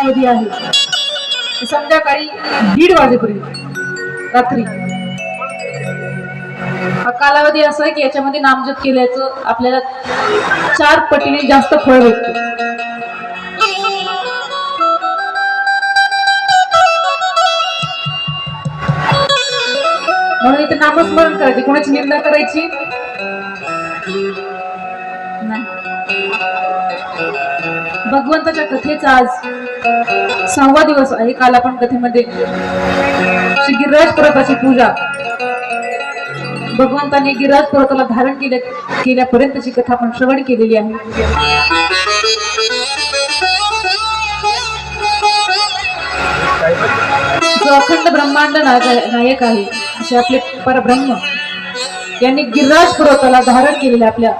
कालावधी आहे. संध्याकाळी दीड वाजेपर्यंत रात्री. हा कालावधी असा आहे की याच्यामध्ये नामजप केल्याचं आपल्याला चार पटीने जास्त फळ भेटतं. म्हणून इथे नामस्मरण करायचे. कोणाची निंदा करायची? भगवंताच्या कथेचा आज सहावा दिवस आहे. काल आपण कथेमध्ये श्री गिरिराज पर्वताची पूजा भगवंताने गिरिराज पर्वताला धारण केल्या केल्यापर्यंतची कथा आपण श्रवण केलेली आहे. जो अखंड ब्रह्मांड नायक आहे असे आपले परब्रह्म यांनी गिरिराज पर्वताला धारण केलेल्या आपल्या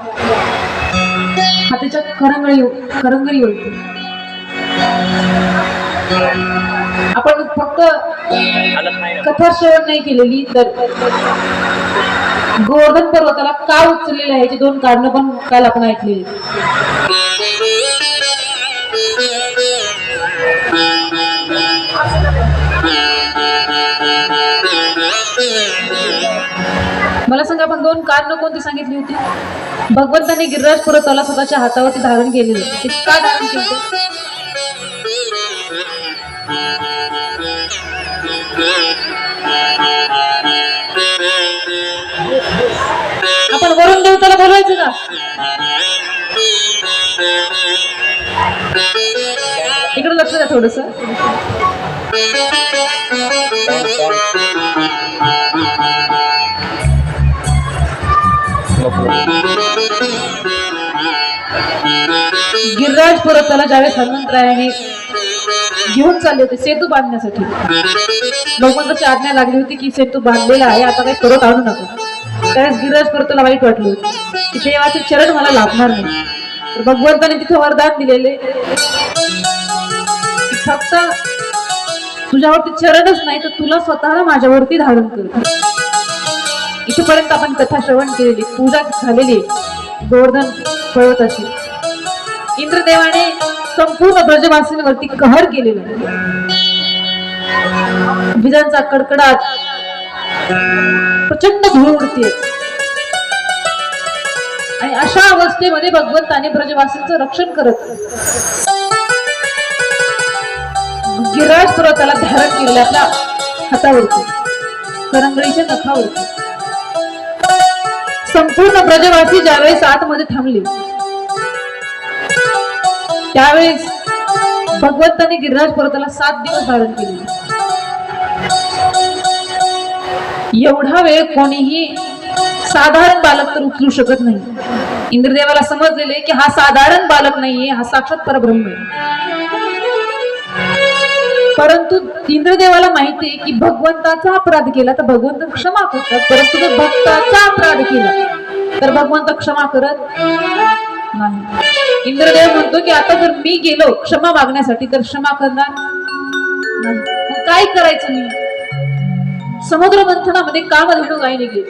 हाताच्या करंगळी करंगळीवरती हो- आपण फक्त कथा श्रवण नाही केलेली तर गोवर्धन पर्वताला का उचललेलं आहे याची दोन कारण पण काल आपण ऐकलेली. दोन कारण कोणती सांगितली होती. भगवंताने गिरिराज पर्वताला स्वतःच्या हातावरती धारण केलेले. ते का धारण केले आपण वरुण देवताला बोलवायचं का? इकडे लक्ष द्या थोडस. गिरिराज परतताना ज्यावेळेस हनुमंतरायाने घेऊन चालले होते सेतू बांधण्यासाठी. भगवंताची आज्ञा लागली होती की सेतू बांधलेला आहे आता काही परत आणू नका. त्यावेळेस गिरिराज परतला वाईट वाटलं होतं. की देवाचे चरण मला लाभणार नाही. तर भगवंताने तिथे वरदान दिलेले. फक्त तुझ्यावरती चरणच नाही तर तुला स्वतःला माझ्यावरती धारण कर. इथपर्यंत आपण कथा श्रवण केलेली पूजा झालेली. गोवर्धन गोवर्धन असेल. इंद्रदेवाने संपूर्ण ब्रजवासींवरती कहर केलेला. विजांचा कडकडाट प्रचंड धूळ उडते आणि अशा अवस्थेमध्ये भगवंताने ब्रजवासींचं रक्षण करत गिराज पर्वताला धारण केलेल्या आपल्या हातावरती करंगळीच्या नखावरती. संपूर्ण ब्रजवासी ज्यावेळेस आतमध्ये थांबले त्यावेळेस भगवंताने गिरिराज पर्वताला सात दिवस धारण केले. एवढा वेळ कोणीही साधारण बालक तर उचलू शकत नाही. इंद्रदेवाला समजलेले की हा साधारण बालक नाहीये हा साक्षात परब्रह्म आहे. परंतु इंद्रदेवाला माहिती आहे की भगवंताचा अपराध केला तर भगवंत क्षमा करतात परंतु जर भक्ताचा अपराध केला तर भगवंत क्षमा करत नाही. इंद्रदेव म्हणतो की आता जर मी गेलो क्षमा मागण्यासाठी तर क्षमा करणार नाही. मग काय करायचं मी? समुद्र मंथनामध्ये कामधेनू गाय निघली.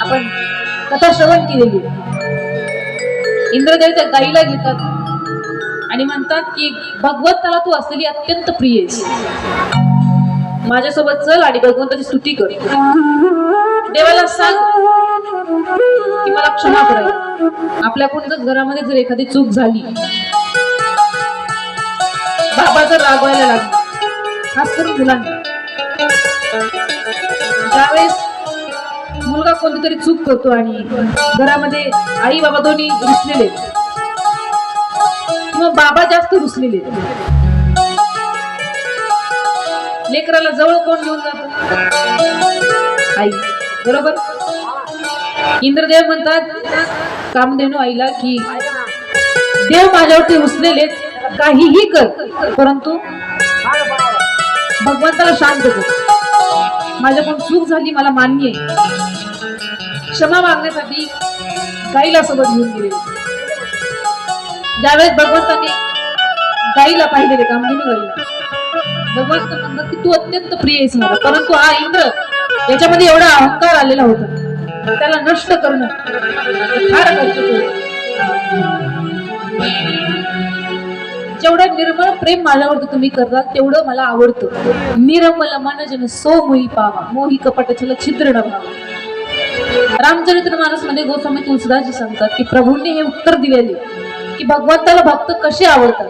आपण कथा श्रवण केलेली. इंद्रदेव त्या गाईला घेतात आणि म्हणतात की भगवंताला तू असलेली अत्यंत प्रिय माझ्यासोबत चल आणि भगवंताची स्तुती कर. देवाला सांग की मला क्षमा करायला आपल्याकडून जर घरामध्ये जर एखादी चूक झाली बाबा जर रागवायला लागला खास करून मुलांना. त्यावेळेस मुलगा कोणती तरी चूक करतो आणि घरामध्ये आई बाबा दोन्ही रुसलेले किंवा बाबा जास्त रुसलेले लेकराला जवळ कोण घेऊन जातो? आई. बरोबर? इंद्रदेव म्हणतात कामधेनू आईला की देव माझ्यावरती उसलेले काहीही कर. परंतु भगवंताला शांत कर. माझ्याकडून चूक झाली मला मान्य आहे. क्षमा मागण्यासाठी गाईला सोबत घेऊन गेले. ज्यावेळेस भगवंताने गाईला पाहिलेले कामधेनू गाईला भगवंत म्हणतात की तू अत्यंत प्रिय आहेस मला. परंतु हा इंद्र याच्यामध्ये एवढा अहंकार आलेला होता. त्याला नष्ट करणं फार जेवढं निर्मळ प्रेम माझ्यावरती तुम्ही करता तेवढं मला आवडतं. निरमल मनजन सो मोही पावा मोही कपाटाच्या छिद्र डबा. रामचरित्र मानसमध्ये गोस्वामी तुलसीदासजी सांगतात की प्रभूंनी हे उत्तर दिलेले की भगवंताला भक्त कसे आवडतात?